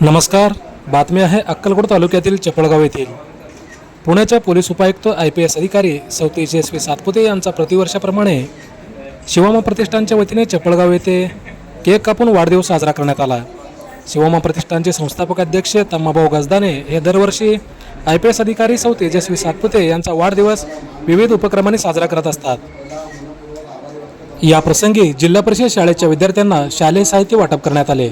नमस्कार बातमी आहे अक्कलकोट तालुक्यातील चपळगाव येथील. पुण्याच्या पोलीस उपायुक्त आय पी एस अधिकारी सौती यशस्वी सातपुते यांचा प्रतिवर्षाप्रमाणे शिवमा प्रतिष्ठानच्या वतीने चपळगाव येथे केक कापून वाढदिवस साजरा करण्यात आला. शिवमा प्रतिष्ठानचे संस्थापक अध्यक्ष तम्माभाऊ गजदाने हे दरवर्षी आय पी एस अधिकारी सौ तेजस्वी सातपुते यांचा वाढदिवस विविध उपक्रमांनी साजरा करत असतात. या प्रसंगी जिल्हा परिषद शाळेच्या विद्यार्थ्यांना शालेय साहित्य वाटप करण्यात आले.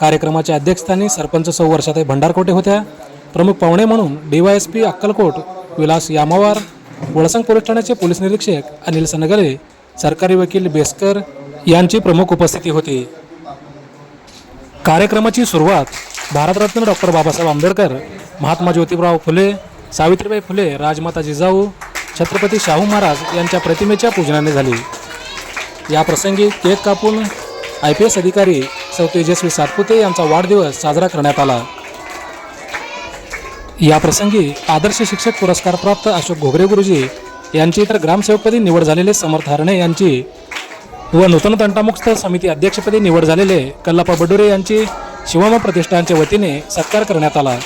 कार्यक्रमाच्या अध्यक्षस्थानी सरपंच सौ वर्षाताई भंडारकोटे होत्या. प्रमुख पाहुणे म्हणून डीवायएसपी अक्कलकोट विलास यामावार वळसंग पोलीस ठाण्याचे पोलीस निरीक्षक अनिल सनगरे सरकारी वकील बेसकर यांची प्रमुख उपस्थिती होती. कार्यक्रमाची सुरुवात भारतरत्न डॉक्टर बाबासाहेब आंबेडकर महात्मा ज्योतिराव फुले सावित्रीबाई फुले राजमाता जिजाऊ छत्रपती शाहू महाराज यांच्या प्रतिमेच्या पूजनाने झाली. या प्रसंगी केक कापून आय पी एस अधिकारी सौ तेजस्वी सातपुते यांचा वाढदिवस साजरा करण्यात आला. या प्रसंगी आदर्श शिक्षक पुरस्कार प्राप्त अशोक घोगरे गुरुजी यांची तर ग्रामसेवकपदी निवड झालेले समर्थ हरणे यांची व नूतन तंटामुक्त समिती अध्यक्षपदी निवड झालेले कल्लापा बडुरे यांची शिवमा प्रतिष्ठानच्या वतीने सत्कार करण्यात आला.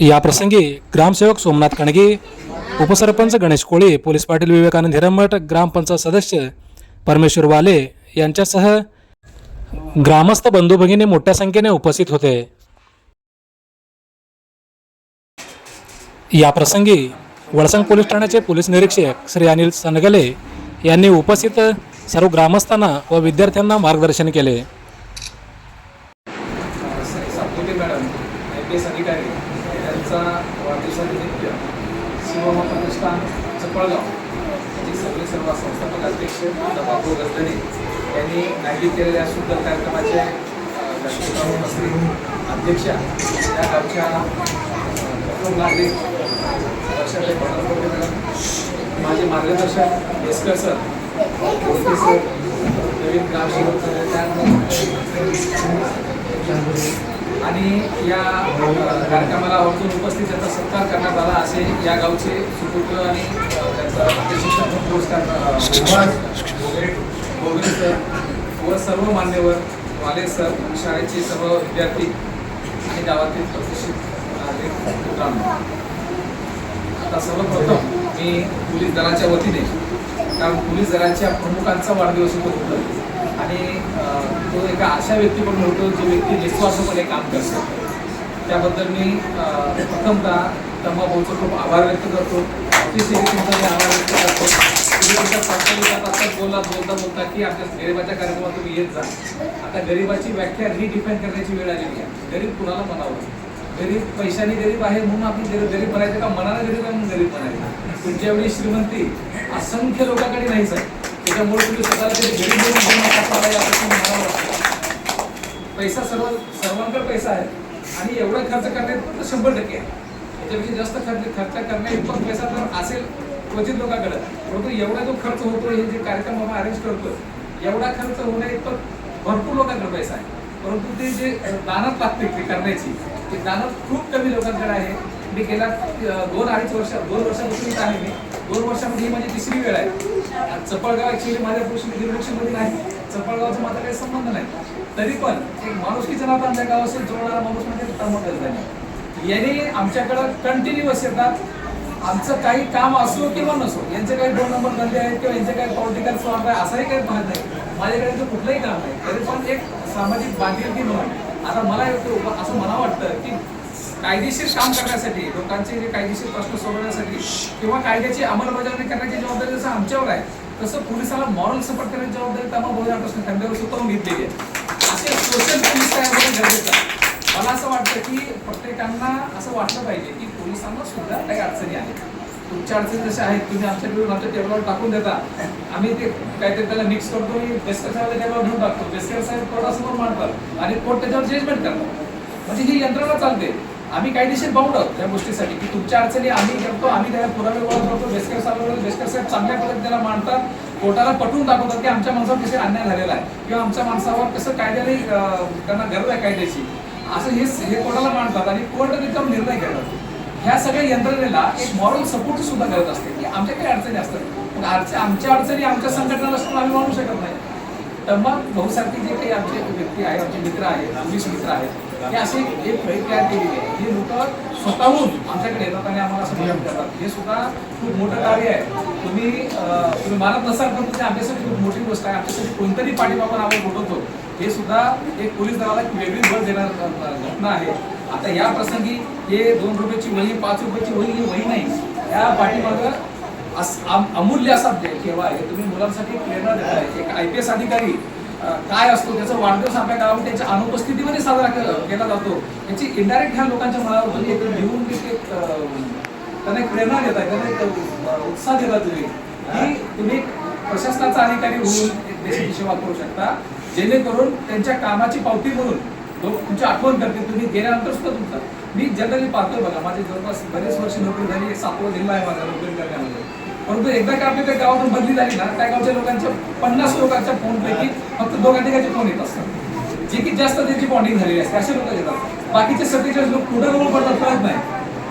या प्रसंगी ग्रामसेवक सोमनाथ कणगे उपसरपंच गणेश कोळी पोलीस पाटील विवेकानंद हिरमठ ग्रामपंचायत सदस्य परमेश्वर वाले यांच्यासह ग्रामस्थ बंधू भगिनी मोठ्या संख्येने उपस्थित होते. या प्रसंगी वळसंग पोलीस ठाण्याचे पोलीस निरीक्षक श्री अनिल सनगले यांनी उपस्थित सर्व ग्रामस्थांना व विद्यार्थ्यांना मार्गदर्शन केले. प्रतिष्ठान चपळगाव सगळे सर्व संस्थापक अध्यक्ष बाबू यांनी आयोजित केलेल्या सुंदर कार्यक्रमाचे अ, गणपतराव अध्यक्षा या गावच्या प्रथम नागरिक मॅडम माझे मार्गदर्शक बेसकर सर कोळके सर नवीन ग्रामसेवक आणि या कार्यक्रमाला आवर्जून उपस्थित त्यांचा सत्कार करण्यात आला असे या गावचे सुपुत्र आणि त्यांचा पुरस्कार गोविंद सर व सर्व मान्यवर वाले सर शाळेचे सर्व विद्यार्थी आणि गावातील प्रतिष्ठित मित्रांनो. आता सर्वप्रथम मी पोलीस दलाच्या वतीने कारण पोलीस दलाच्या प्रमुखांचा वाढदिवस होतो होतं आणि तो एका अशा व्यक्तीकडून होतो जो व्यक्ती निस्वार्थपणे काम करतो. त्याबद्दल मी प्रथमतः तंबाभाऊचं खूप आभार व्यक्त करतो. अतिशय आभार व्यक्त करतो. तुम्ही तुमच्या प्रास्ताविकात बोलला बोलता बोलता की आपल्या गरिबाच्या कार्यक्रमात तुम्ही येत जा. आता गरिबाची व्याख्या रिडिफाईन करण्याची वेळ आलेली आहे. गरीब कुणाला म्हणावं? गरीब पैशाने गरीब आहे म्हणून आपण गरीब गरीब म्हणायचं का? मनाला गरीब आहे म्हणून गरीब म्हणायचं. तुमच्या वेळी श्रीमंती असंख्य लोकांकडे नाही सर त्याच्यामुळे तुम्ही स्वतःला तरी गरीब म्हणावं पैसा सर्व सर्वांकडे पैसा आहे आणि एवढा खर्च करण्यात शंभर टक्के आहे. त्याच्यापेक्षा जास्त खर्च खर्च करण्या इतकं पैसा तर असेल क्वचित लोकांकडे परंतु एवढा जो खर्च होतो हे जे कार्यक्रम आपण अरेंज करतो एवढा खर्च होण्या इतकं भरपूर लोकांकडे पैसा आहे. परंतु ते जे दानात लागते ते करण्याची ते दानात खूप कमी लोकांकडे आहे. मी गेल्या दोन अडीच वर्ष दोन वर्षापासून आहे मी. दोन वर्षामध्ये ही माझी तिसरी वेळ आहे. चपळगाव ॲक्च्युली माझ्या पुरुष निर्लक्षमध्ये नाही. चपळगावचा माझा काही संबंध नाही. तरी पण एक माणुसकीचं नातं आमच्या गावाशी जोडणारा माणूस म्हणजे तमकच नाही याने आमच्याकडं कंटिन्युअस येतात आमचं काही काम असो किंवा नसो यांचे काही दोन नंबर धंदे आहेत किंवा यांचे काही पॉलिटिकल स्वार्थ आहे असंही काही पाहत नाही. माझ्याकडे तर कुठलंही काम नाही. तरी पण एक सामाजिक बांधिलकी म्हणून आता मला असं मला वाटतं की कायदेशीर काम करण्यासाठी लोकांचे जे कायदेशीर प्रश्न सोडवण्यासाठी किंवा कायद्याची अंमलबजावणी करण्याची जबाबदारी जसं आमच्यावर आहे तसं पोलिसाला मॉरल सपोर्ट करण्याची जबाबदारी त्यामुळे बोलणार प्रश्न खांद्यावर स्वतःहून घेतलेली आहे. असे सोशल पोलीस तयार गरजेचं आहे. मला असं वाटतं की प्रत्येकांना असं वाटलं पाहिजे की पोलिसांना सुद्धा काही अडचणी आहेत. तुमच्या अडचणी जशा आहेत तुम्ही आमच्याकडे आमच्या टेबलवर टाकून देता. आम्ही ते काहीतरी त्याला मिक्स करतो आणि बेस्कर साहेब टेबलवर घेऊन टाकतो. बेस्कर साहेब कोर्टासमोर मांडतात आणि कोर्ट त्याच्यावर जजमेंट करतात. म्हणजे ही यंत्रणा चालते. आम्ही कायदेशीर बाउंड आहोत त्या गोष्टीसाठी की तुमच्या अडचणी आम्ही करतो आम्ही त्याला पुरावे गोळा करतो. बेस्कर साहेब बेस्कर साहेब चांगल्या पद्धतीने त्याला मांडतात. कोर्टाला पटवून दाखवतात की आमच्या माणसावर कसे अन्याय झालेला आहे. किंवा आमच्या माणसावर कसं कायद्याने त्यांना गरज आहे कायद्याची. असं हे हे कोर्टाला मांडतात आणि कोर्ट त्याच्यावर निर्णय घेतात. ह्या सगळ्या यंत्रणेला एक मॉरल सपोर्ट सुद्धा करत असते. की आमच्या काही अडचणी असतात. पण आमच्या आमच्या अडचणी आमच्या संघटनेला असतात आम्ही मानू शकत नाही. तंबाख भाऊसारखे जे काही आमचे व्यक्ती आहेत आमचे मित्र आहेत पोलीस मित्र आहेत हे असे एक फळी तयार केलेली आहे हे लोक स्वतःहून आमच्याकडे येतात आणि आम्हाला असं मदत करतात हे सुद्धा खूप मोठं कार्य आहे. तुम्ही तुम्ही मानत नसाल पण ते आमच्यासाठी खूप मोठी गोष्ट आहे. आमच्यासाठी कोणतरी पाठीमागून आम्ही बोलवतो हे सुद्धा एक पोलीस दलाला एक वेगळी बळ देणार घटना आहे. आता या प्रसंगी हे दोन रुपयाची वही पाच रुपयाची वही ही वही नाही. या पाठीमागं अस- अमूल्य असा ठेवा आहे. तुम्ही मुलांसाठी प्रेरणा देताय एक आय पी एस अधिकारी काय असतो त्याचा वाढदिवस आपल्या गावात त्याच्या अनुपस्थितीमध्ये साजरा केला जातो. याची इनडायरेक्ट ह्या लोकांच्या मनावर म्हणजे लिहून त्यांना एक प्रेरणा देताय त्यांना एक उत्साह देता तुम्ही. की तुम्ही प्रशासनाचा अधिकारी होऊन देशाची सेवा करू शकता. जेणेकरून त्यांच्या कामाची पावती म्हणून लोक तुमची आठवण करते तुम्ही गेल्यानंतर सुद्धा तुमचा मी जनरली पाहतो बघा माझे जवळपास बरेच वर्ष नोकरी झाली एक सातवा जिल्हा आहे माझा नोकरी करण्यामध्ये. परंतु एकदा का आपल्या त्या गावातून बदली झाली ना त्या गावच्या लोकांच्या पन्नास लोकांच्या फोनपैकी फक्त दोघा तिघाचे फोन येत असतात. जे की जास्त त्यांची बॉन्डिंग झालेली असते असे लोक येतात बाकीचे सत्तेचाळीस लोक कुठं रोल पडतात कळत नाही.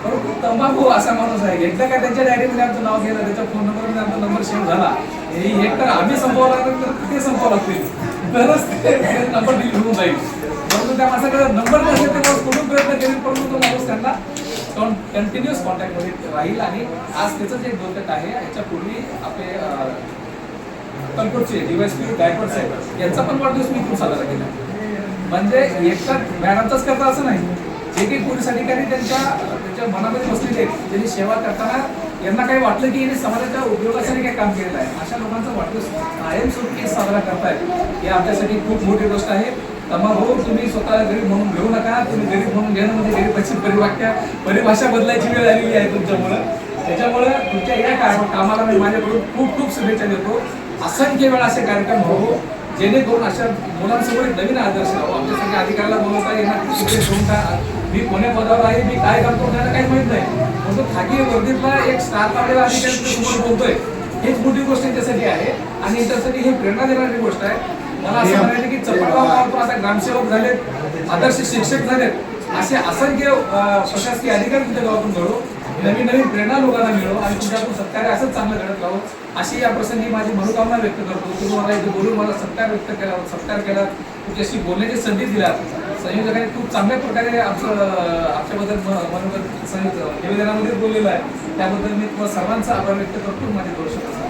परंतु तंबाखू असा माणूस आहे. एकदा का त्यांच्या डायरीमध्ये आमचं नाव गेलं त्याच्या फोन नंबरमध्ये आमचा नंबर सेव्ह झाला. हे एक तर आम्ही संपवला तर ते संपवावं लागतील. तरच ते नंबर डिलीट होऊन जाईल. परंतु त्या माणसाकडे नंबर नसेल ते माणूस कुठून प्रयत्न करेल परंतु तो माणूस त्यांना कंटिन्युअस कॉन्टॅक्टमध्ये राहील आणि आज त्याचं जे डोक्यात आहे याच्यापूर्वी आपले अं, डीवायसपी गायकवाड साहेब यांचा पण वाढदिवस मी इथून साजरा केला. म्हणजे एकटा मॅडमचाच करता असं नाही. जे काही पोलीस अधिकारी त्यांच्या त्यांच्या मनामध्ये बसलेले आहेत त्यांनी सेवा करताना यांना काही वाटलं की समाजाच्या उपयोगासाठी काही काम केलेलं आहे. अशा लोकांचा वाढदिवस कायमस्वरूपी साजरा करतायत. हे आमच्यासाठी खूप मोठी गोष्ट आहे. तमा भाऊ तुम्ही स्वतः गरीब म्हणून घेऊ नका. तुम्ही गरीब म्हणून घेणं म्हणजे गरीबाची परिवाक्या परिभाषा बदलायची वेळ आलेली आहे तुमच्यामुळं. त्याच्यामुळं तुमच्या या कामाला मी माझ्याकडून खूप खूप शुभेच्छा देतो. असंख्य वेळा असे कार्यक्रम हो जेणेकरून अशा मुलांसमोर एक नवीन आदर्श राहू आमच्यासाठी अधिकाऱ्याला बोलवता येणार तिकडे घेऊन का मी कोण्या पदावर आहे मी काय करतो त्याला काही माहीत नाही. परंतु खाकी वर्दीतला एक स्टार काढलेला अधिकारी समोर बोलतोय. हीच मोठी गोष्ट त्याच्यासाठी आहे. आणि याच्यासाठी ही प्रेरणा देणारी गोष्ट आहे. मला असं म्हणायचं की चपळगाव गावातून आता ग्रामसेवक झालेत आदर्श शिक्षक झालेत. असे असंख्य प्रशासकीय अधिकारी तुमच्या गावातून घडो नवीन नवीन प्रेरणा लोकांना मिळो आणि तुझ्यातून सत्कार्य असंच चांगलं घडत राहो अशी या प्रसंगी माझी मनोकामना व्यक्त करतो. तुम्ही मला इथे बोलून मला सत्कार व्यक्त केला सत्कार केला. तुझ्याशी बोलण्याची संधी दिला. संयोजकाने खूप चांगल्या प्रकारे आमचं आमच्याबद्दल म- मनोगत संयुक्त निवेदनामध्ये बोललेलं आहे. त्याबद्दल मी तुम्हाला सर्वांचा आभार व्यक्त करतो. माझे दोष शब्द